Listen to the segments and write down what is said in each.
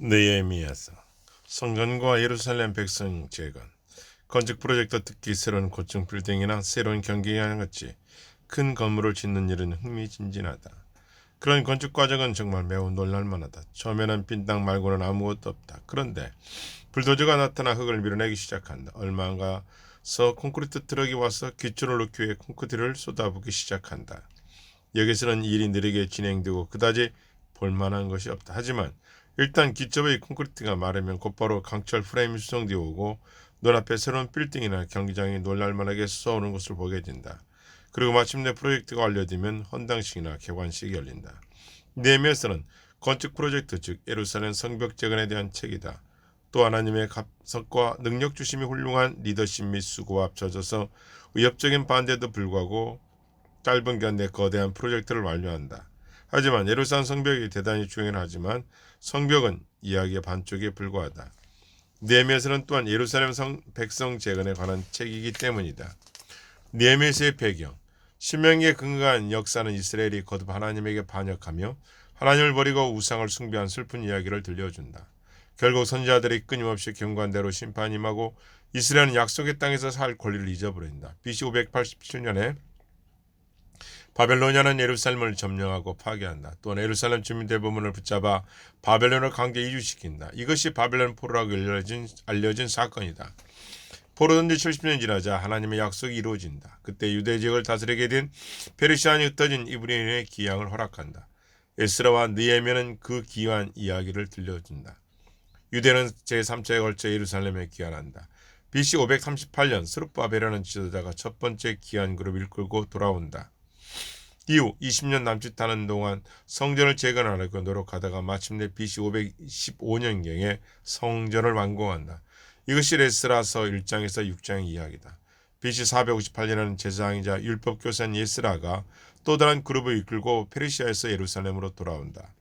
느헤미야서 성전과 예루살렘 백성 재건 건축 프로젝트 특히 새로운 고층 빌딩이나 새로운 경기장 같이 큰 건물을 짓는 일은 흥미진진하다. 그런 건축 과정은 정말 매우 놀랄만하다. 처음에는 빈땅 말고는 아무것도 없다. 그런데 불도저가 나타나 흙을 밀어내기 시작한다. 얼마 안 가서 콘크리트 트럭이 와서 기초를 넣기 위해 콘크리트를 쏟아붓기 시작한다. 여기서는 일이 느리게 진행되고 그다지 볼만한 것이 없다. 하지만 일단 기초의 콘크리트가 마르면 곧바로 강철 프레임이 수송되어 오고 눈앞에 새로운 빌딩이나 경기장이 놀랄만하게 쏘오는 것을 보게 된다. 그리고 마침내 프로젝트가 완료되면 헌당식이나 개관식이 열린다. 네메서는 건축 프로젝트 즉 예루살렘 성벽 재건에 대한 책이다. 또 하나님의 갑석과 능력 주심이 훌륭한 리더십 및 수고와 합쳐져서 위협적인 반대에도 불구하고 짧은 기간 내 거대한 프로젝트를 완료한다. 하지만 예루살렘 성벽이 대단히 중요하지만 성벽은 이야기의 반쪽에 불과하다. 니에미아서는 또한 예루살렘 성 백성 재건에 관한 책이기 때문이다. 니에미아서의 배경 신명기에 근거한 역사는 이스라엘이 거듭 하나님에게 반역하며 하나님을 버리고 우상을 숭배한 슬픈 이야기를 들려준다. 결국 선지자들이 끊임없이 경관대로 심판이 임하고 이스라엘은 약속의 땅에서 살 권리를 잊어버린다. BC 587년에 바벨로니아는 예루살렘을 점령하고 파괴한다. 또한 예루살렘 주민 대부분을 붙잡아 바벨론을 강제 이주시킨다. 이것이 바벨론 포로라고 알려진, 알려진 사건이다. 포로된 지 70년 지나자 하나님의 약속이 이루어진다. 그때 유대 지역을 다스리게 된 페르시안이 흩어진 이브리인의 기양을 허락한다. 에스라와 느헤미야는 그 기한 이야기를 들려준다. 유대는 제3차에 걸쳐 예루살렘에 귀환한다. BC 538년 스룹바벨이라는 지도자가 첫 번째 귀환 그룹을 이끌고 돌아온다. 이후 20년 남짓 하는 동안 성전을 재건하려고 노력하다가 마침내 BC 515년경에 성전을 완공한다. 이것이 레스라서 1장에서 6장의 이야기다. BC 458년에는 제사장이자 율법교사인 예스라가 또 다른 그룹을 이끌고 페르시아에서 예루살렘으로 돌아온다.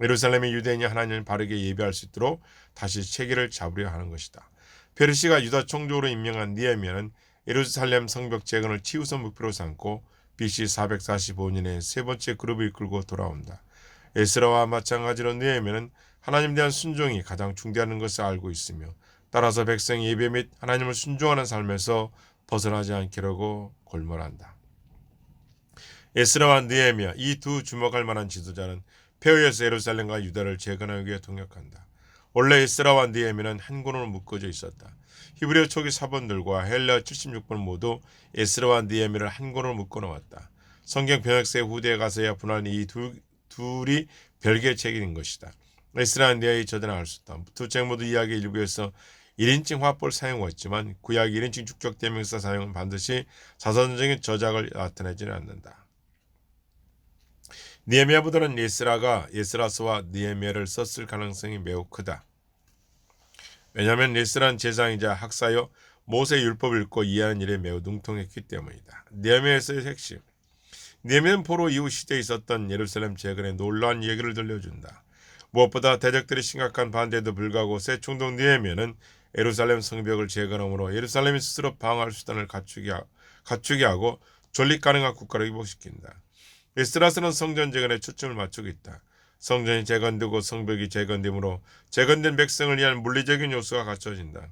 예루살렘의 유대인이 하나님을 바르게 예배할 수 있도록 다시 체계를 잡으려 하는 것이다. 페르시가 유다 총독으로 임명한 니에미아는 예루살렘 성벽 재건을 치우선 목표로 삼고 BC 445년에 세 번째 그룹을 이끌고 돌아온다. 에스라와 마찬가지로 느헤미야는 하나님에 대한 순종이 가장 중대한 것을 알고 있으며 따라서 백성의 예배 및 하나님을 순종하는 삶에서 벗어나지 않기라고 골몰한다. 에스라와 느헤미야 이 두 주목할 만한 지도자는 폐허에서 예루살렘과 유다를 재건하기 위해 동력한다. 원래 에스라 와 느헤미는 한 권으로 묶어져 있었다. 히브리어 초기 사본들과 헬라 76번 모두 에스라와 느헤미를 한 권으로 묶어 놓았다. 성경 번역세 후대에 가서야 분한 이 두, 둘이 별개의 책인 것이다. 에스라와 느헤미의 저자는 알 수 있다. 두 책 모두 이야기 일부에서 1인칭 화법을 사용했지만 구약 1인칭 축적 대명사 사용은 반드시 자선적인 저작을 나타내지는 않는다. 니에미아보다는 예스라가 예스라서와 니에미아를 썼을 가능성이 매우 크다. 왜냐하면 예스라는 제사장이자 학사여 모세 율법을 읽고 이해하는 일에 매우 능통했기 때문이다. 니에미아에서의 핵심 니에미아는 포로 이후 시대에 있었던 예루살렘 재건의 놀라운 얘기를 들려준다. 무엇보다 대적들이 심각한 반대에도 불구하고 새 총독 니에미아는 예루살렘 성벽을 재건함으로 예루살렘이 스스로 방어할 수단을 갖추게, 하, 갖추게 하고 존립 가능한 국가를 회복시킨다. 에스라스는 성전 재건에 초점을 맞추고 있다. 성전이 재건되고 성벽이 재건되므로 재건된 백성을 위한 물리적인 요소가 갖춰진다.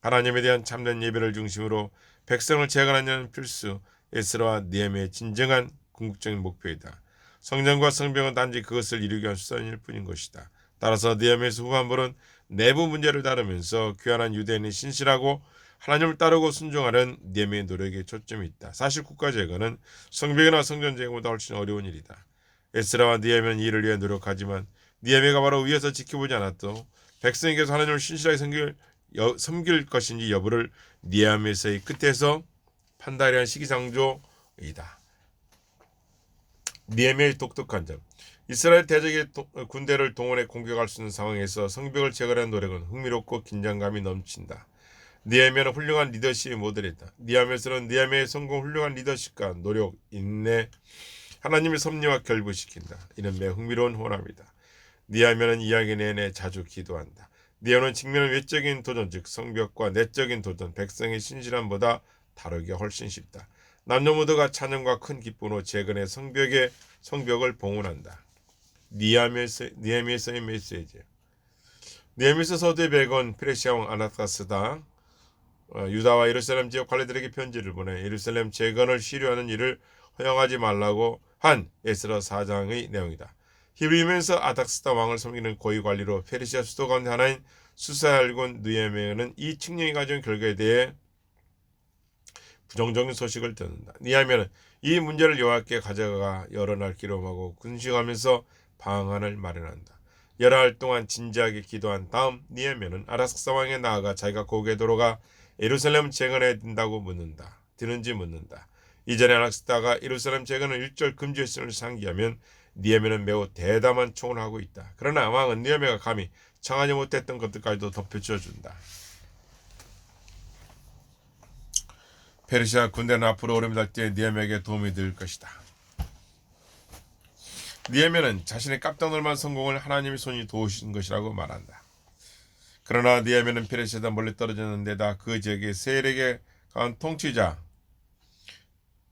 하나님에 대한 참된 예배를 중심으로 백성을 재건하는 필수 에스라와 니엠의 진정한 궁극적인 목표이다. 성전과 성벽은 단지 그것을 이루기 위한 수단일 뿐인 것이다. 따라서 니엠에서 후반부는 내부 문제를 다루면서 귀환한 유대인이 신실하고 하나님을 따르고 순종하는 니엠의 노력에 초점이 있다. 사실 국가 재건은 성벽이나 성전 재건보다 훨씬 어려운 일이다. 에스라와 니에미는 이를 위해 노력하지만 니에미가 바로 위에서 지켜보지 않았도 백성에게서 하나님을 신실하게 섬길, 여, 섬길 것인지 여부를 니에미에서의 끝에서 판단하려는 시기상조이다. 니에미의 독특한 점 이스라엘 대적의 도, 군대를 동원해 공격할 수 있는 상황에서 성벽을 재건하는 노력은 흥미롭고 긴장감이 넘친다. 니에미아는 훌륭한 리더십이 모델이다. 니아메스는 니아메의 성공 훌륭한 리더십과 노력, 인내, 하나님의 섭리와 결부시킨다. 이는 매우 흥미로운 호남이다. 니아면은 이야기 내내 자주 기도한다. 니아는 직면한 외적인 도전 즉 성벽과 내적인 도전 백성의 신실함보다 다르게 훨씬 쉽다. 남녀 모두가 찬양과 큰 기쁨으로 재건의 성벽의 성벽을 봉헌한다. 니아미에서의 메시지 니에미스 서두의 백원 페르시아 왕 아나타스다 어, 유다와 예루살렘 지역 관리들에게 편지를 보내 예루살렘 재건을 시료하는 일을 허용하지 말라고 한 에스라 사장의 내용이다. 히브리면서 아닥스다 왕을 섬기는 고위 관리로 페르시아 수도 가운데 하나인 수사알곤 느헤미야는 이 측령이 가져온 결과에 대해 부정적인 소식을 듣는다. 니하면은 이 문제를 여호와께 가져가 여러 날 기록하고 군식하면서 방안을 마련한다. 날 동안 진지하게 기도한 다음 니하면은 아라삭사 왕에 나아가 자기가 고개 돌아가 예루살렘 재건해야 된다고 묻는다. 되는지 묻는다. 이전에 아락스다가 예루살렘 재건을 일절 금지했음을 상기하면 니에메는 매우 대담한 총을 하고 있다. 그러나 왕은 니에메가 감히 청하지 못했던 것들까지도 덧붙여 준다. 페르시아 군대는 앞으로 오름달 때 니에메에게 도움이 될 것이다. 니에메는 자신의 깜짝 놀란 성공을 하나님의 손이 도우신 것이라고 말한다. 그러나 니에메는 페르시아다 멀리 떨어지는 데다 그 지역에 세력에 강한 통치자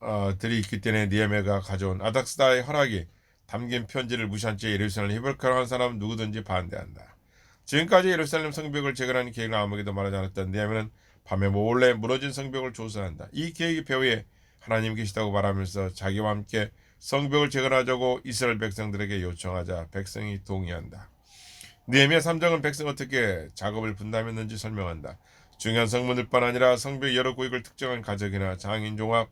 어, 들이 있기 때문에 니에메가 가져온 아닥스다의 허락이 담긴 편지를 무시한 채 예루살렘을 히브리카로 한 사람은 누구든지 반대한다. 지금까지 예루살렘 성벽을 재건하는 계획을 아무에게도 말하지 않았던 니에메는 밤에 몰래 무너진 성벽을 조사한다. 이 계획이 배후에 하나님 계시다고 말하면서 자기와 함께 성벽을 재건하자고 이스라엘 백성들에게 요청하자 백성이 동의한다. 니에미야 3장은 백성 어떻게 작업을 분담했는지 설명한다. 중요한 성문들뿐 아니라 성벽 여러 구역을 특정한 가족이나 장인 종합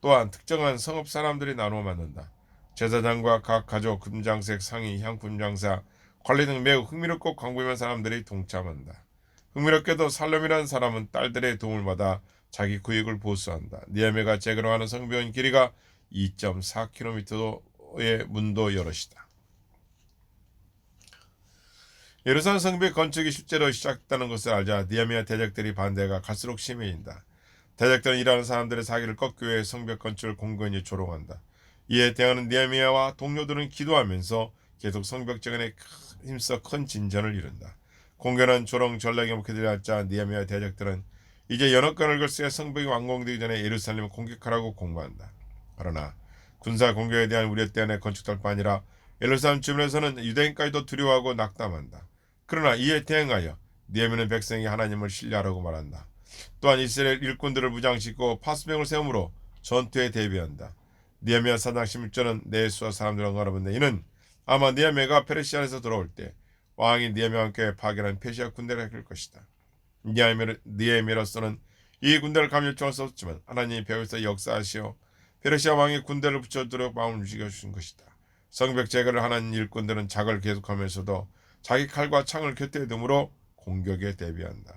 또한 특정한 성읍 사람들이 나누어 만든다. 제사장과 각 가족 금장색 상의 향품 장사 관리 등 매우 흥미롭고 광범위한 사람들이 동참한다. 흥미롭게도 살롬이라는 사람은 딸들의 도움을 받아 자기 구역을 보수한다. 니에메가 재건하는 성벽은 길이가 2.4km의 문도 여럿이다. 예루살렘 성벽 건축이 실제로 시작됐다는 것을 알자 니에미아 대적들이 반대가 갈수록 심해진다. 대적들은 일하는 사람들의 사기를 꺾기 위해 성벽 건축을 공건히 조롱한다. 이에 대하는 니에미아와 동료들은 기도하면서 계속 성벽 재건에 힘써 큰 진전을 이룬다. 공개는 조롱 전략에 목회들이자 니에미아 대적들은 이제 연합관을 걸세 성벽이 완공되기 전에 예루살렘을 공격하라고 공고한다. 그러나 군사 공격에 대한 우려 때문에 건축될 뿐 아니라 예루살렘 주변에서는 유대인까지도 두려워하고 낙담한다. 그러나 이에 대응하여 니에미는 백성이 하나님을 신뢰하라고 말한다. 또한 이스라엘 일꾼들을 무장시키고 파수병을 세움으로 전투에 대비한다. 니에미아 사장 11절은 내수와 사람들과 알아본데 이는 아마 니에미아가 페르시아에서 돌아올 때 왕이 니에미아와 함께 파견한 페시아 군대를 이끌 것이다. 니에미아로서는 이 군대를 요청할 수 없지만 하나님이 배후에서 역사하시어 페르시아 왕이 군대를 붙여도록 마음을 움직여 주신 것이다. 성벽 제거를 하는 일꾼들은 작을 계속하면서도 자기 칼과 창을 곁에 둠으로 공격에 대비한다.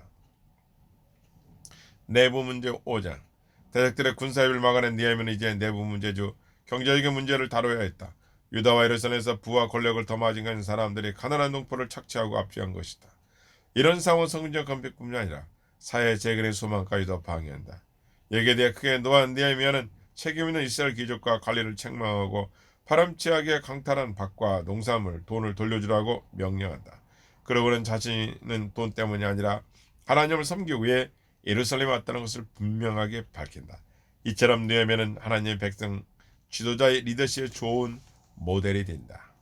내부 문제 5장 대적들의 군사협을 막아낸 니에미는 이제 내부 문제주 경제적인 문제를 다뤄야 했다. 유다와 예루살렘에서 부와 권력을 더 마징한 사람들이 가난한 농포를 착취하고 압제한 것이다. 이런 상황은 성적 건폐뿐만 아니라 사회 재건의 소망까지도 방해한다. 여기에 대해 크게 노한 니에미아는 책임 있는 이스라엘 귀족과 관리를 책망하고 파렴치하게 강탈한 밭과 농산물, 돈을 돌려주라고 명령한다. 그러고는 자신은 돈 때문이 아니라 하나님을 섬기기 위해 예루살렘에 왔다는 것을 분명하게 밝힌다. 이처럼 느헤미야는 하나님의 백성 지도자의 리더십에 좋은 모델이 된다.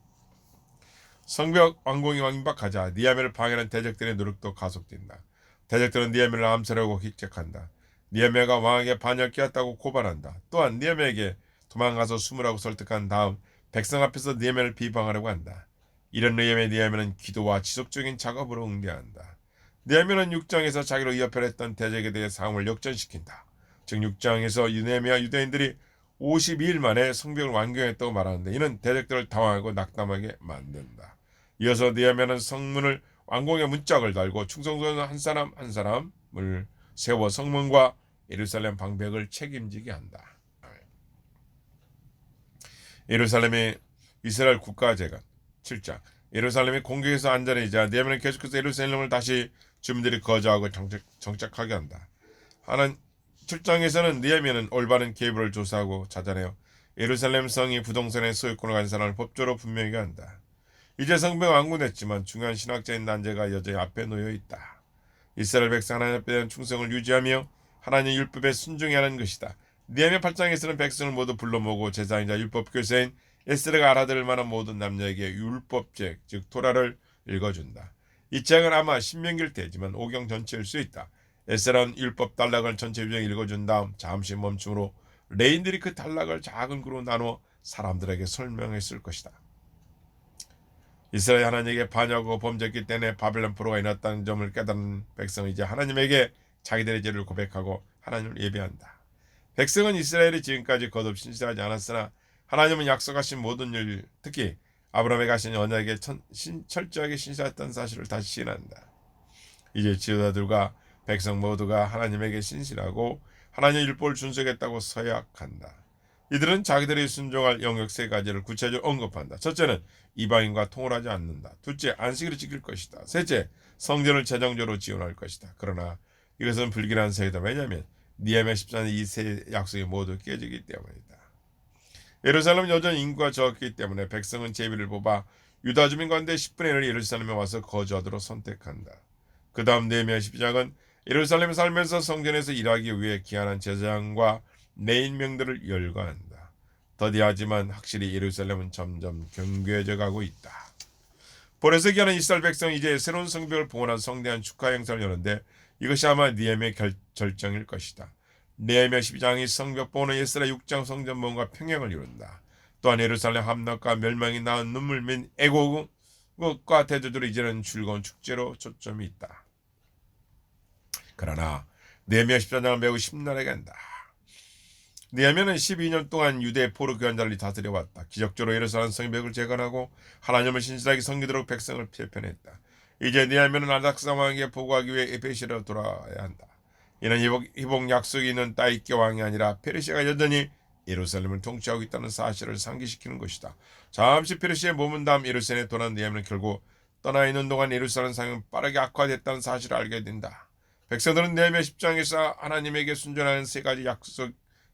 성벽 왕궁이 완박하자 니아멜을 방해하는 대적들의 노력도 가속된다. 대적들은 니아멜을 암살하고 획책한다. 니아멜가 왕에게 반역 끼었다고 고발한다. 또한 니아멜에게 도망가서 숨으라고 설득한 다음 백성 앞에서 니아멜을 비방하려고 한다. 이런 느헤미야 니아멜은 기도와 지속적인 작업으로 응대한다. 느헤미야는 6장에서 자기로 위협했던 대적에 대해 상황을 역전시킨다. 즉 6장에서 유네미아 유대인들이 52일 만에 성벽을 완공했다고 말하는데 이는 대적들을 당황하고 낙담하게 만든다. 이어서 느헤미야는 성문을 완공의 문짝을 달고 충성도는 한 사람 한 사람을 세워 성문과 예루살렘 방백을 책임지게 한다. 예루살렘의 이스라엘 국가재건 7장 예루살렘이 공격에서 안전해지자 느헤미야는 계속해서 예루살렘을 다시 주민들이 거주하고 정착, 정착하게 한다. 하는 7장에서는 느헤미야는 올바른 계획을 조사하고 찾아내어 예루살렘 성이 부동산의 소유권을 가진 사람을 법조로 분명히 한다. 이제 성벽 완공됐지만 중요한 신학적인 난제가 여전히 앞에 놓여 있다. 이스라엘 백성 하나님 앞에 대한 충성을 유지하며 하나님 율법에 순종해야 하는 것이다. 니에미야 8장에서는 백성을 모두 불러 모으고 제사장이자 율법 교사인 에스라가 알아들을 만한 모든 남녀에게 율법책 즉 토라를 읽어준다. 이 책은 아마 신명기일 테지만 오경 전체일 수 있다. 에스라는 율법 단락을 전체 유정 읽어준 다음 잠시 멈춤으로 레인들이 그 단락을 작은 그룹 나누어 사람들에게 설명했을 것이다. 이스라엘 하나님에게 반역하고 범죄했기 때문에 바벨론 포로가 일어났다는 점을 깨달은 백성은 이제 하나님에게 자기들의 죄를 고백하고 하나님을 예배한다. 백성은 이스라엘이 지금까지 거듭 신실하지 않았으나 하나님은 약속하신 모든 일, 특히 아브라함에게 하신 언약에 천- 신- 철저하게 신실했던 사실을 다시 시인한다. 이제 지도자들과 백성 모두가 하나님에게 신실하고 하나님 의 율법을 준수하겠다고 서약한다. 이들은 자기들이 순종할 영역 세 가지를 구체적으로 언급한다. 첫째는 이방인과 통을하지 않는다. 둘째, 안식일을 지킬 것이다. 셋째, 성전을 재정적으로 지원할 것이다. 그러나 이것은 불길한 세이다. 왜냐하면 니에메 14년 이세 약속이 모두 깨지기 때문이다. 예루살렘은 여전히 인구가 적기 때문에 백성은 제비를 뽑아 유다 주민 가운데 10분의 1을 예루살렘에 와서 거주하도록 선택한다. 그 다음 네미야 12장은 예루살렘에 살면서 성전에서 일하기 위해 기한한 제사장과 내 인명들을 열거한다. 더디하지만 확실히 예루살렘은 점점 경괴해져 가고 있다. 볼에서 기하는 이스라엘 백성이 이제 새로운 성벽을 봉헌한 성대한 축하 행사를 여는데 이것이 아마 니엠의 결, 절정일 것이다. 니에미야 12장이 성벽 봉헌은 예스라 6장 성전 봉헌과 평행을 이룬다. 또한 예루살렘 함락과 멸망이 낳은 눈물 민 애고국과 대조들이 이제는 즐거운 축제로 초점이 있다. 그러나 네미야 14장은 매우 심란하게 한다. 네미야는 12년 동안 유대 포로 교환자를 다스려 왔다. 기적적으로 예루살렘 성벽을 재건하고 하나님을 신실하게 섬기도록 백성을 표편했다. 이제 네미야는 아닥사 왕에게 보고하기 위해 에페시로 돌아와야 한다. 이는 희복, 약속이 있는 따이께 왕이 아니라 페르시아가 여전히 예루살렘을 통치하고 있다는 사실을 상기시키는 것이다. 잠시 페르시아에 머문 다음 예루살렘에 돌아온 네미야는 결국 떠나 있는 동안 예루살렘 상은 빠르게 악화됐다는 사실을 알게 된다. 백성들은 네미야 10장에서 하나님에게 순종하는 세 가지 약속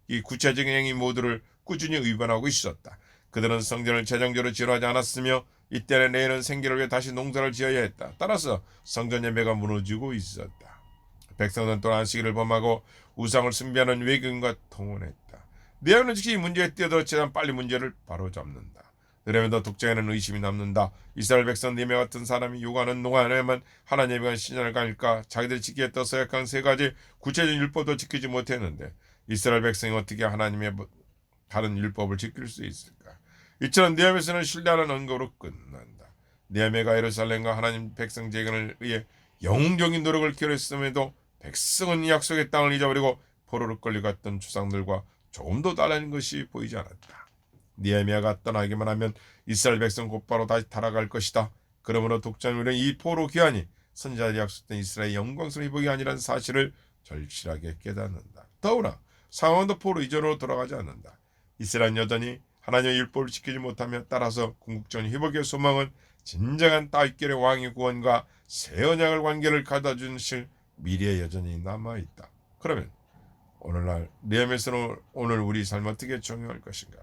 이 구체적인 행위 모두를 꾸준히 위반하고 있었다. 그들은 성전을 재정적으로 지어하지 않았으며 이때는 내일은 생계를 위해 다시 농사를 지어야 했다. 따라서 성전 예배가 무너지고 있었다. 백성은 또한 안식일을 범하고 우상을 숭배하는 외교인과. 내하는 즉시 이 문제에 최대한 빨리 문제를 바로잡는다. 그러면 더 독자에는 의심이 남는다. 이스라엘 백성 네명 같은 사람이 요구하는 동안에만 하나님에 관한 신앙을 가니까 자기들이 지키겠다 서약한 세 가지 구체적인 율법도 지키지 못했는데 이스라엘 백성이 어떻게 하나님의 뭐- 다른 율법을 지킬 수 있을까? 이처럼 니아메서는 신뢰하는 언급으로 끝난다. 니아메가 예루살렘과 하나님 백성 재건을 위해 영웅적인 노력을 기울였음에도 백성은 이 약속의 땅을 잊어버리고 포로로 끌려갔던 조상들과 조금도 달라진 것이 보이지 않았다. 니에미아가 떠나기만 하면 이스라엘 백성 곧바로 다시 타락할 것이다. 그러므로 독자는 이 포로 귀환이 선지자들이 약속된 이스라엘 영광스러운 회복이 아니라는 사실을 절실하게 깨닫는다. 더구나 상황도 포로 이전으로 돌아가지 않는다. 이스라엘 여전히 하나님의 율법을 지키지 못하며 따라서 궁극적인 회복의 소망은 진정한 따위결의 왕의 구원과 새 언약을 관계를 가져다 주실 미래에 여전히 남아 있다. 그러면 오늘날 니에메스는 오늘 우리 삶 어떻게 적용할 것인가?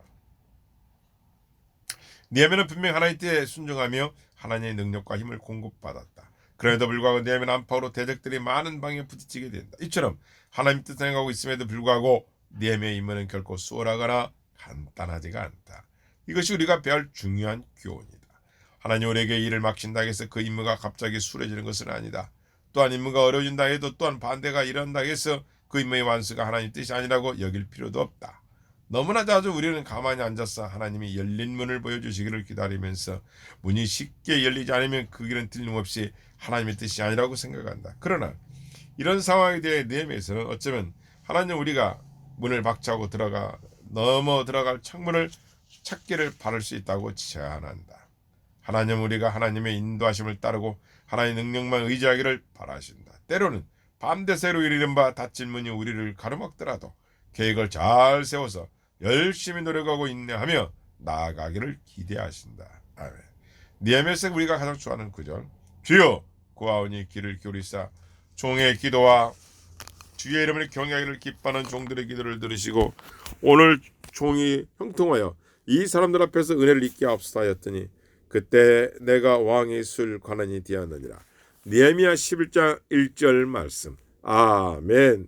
니에메는 분명 하나님 때에 순종하며 하나님의 능력과 힘을 공급받았다. 그럼에도 불구하고 니에메는 안팎으로 대적들이 많은 방에 부딪히게 된다. 이처럼 하나님 뜻을 행하고 있음에도 불구하고 니에메의 임무는 결코 수월하거나 간단하지가 않다. 이것이 우리가 배울 중요한 교훈이다. 하나님 우리에게 일을 맡긴다 해서 그 임무가 갑자기 수월해지는 것은 아니다. 또한 임무가 어려워진다 해도 또한 반대가 일어난다 해서 그 임무의 완수가 하나님 뜻이 아니라고 여길 필요도 없다. 너무나 자주 우리는 가만히 앉아서 하나님이 열린 문을 보여주시기를 기다리면서 문이 쉽게 열리지 않으면 그 길은 틀림없이 하나님의 뜻이 아니라고 생각한다. 그러나 이런 상황에 대해 내면에서는 어쩌면 하나님 우리가 문을 박차고 들어가 넘어 들어갈 창문을 찾기를 바랄 수 있다고 제안한다. 하나님 우리가 하나님의 인도하심을 따르고 하나님의 능력만 의지하기를 바라신다. 때로는 밤대새로 이르는 바 닫힌 문이 우리를 가로막더라도 계획을 잘 세워서 열심히 노력하고 인내하며 나아가기를 기대하신다. 아멘. 니에메스 우리가 가장 좋아하는 구절. 주여 구하오니 길을 기울이사 종의 기도와 주의 이름을 경외하기를 기뻐하는 종들의 기도를 들으시고 오늘 종이 형통하여 이 사람들 앞에서 은혜를 잊게 앞서 하였더니 그때 내가 왕의 술 관원이 되었느니라. 니에미야 11장 1절 말씀. 아멘.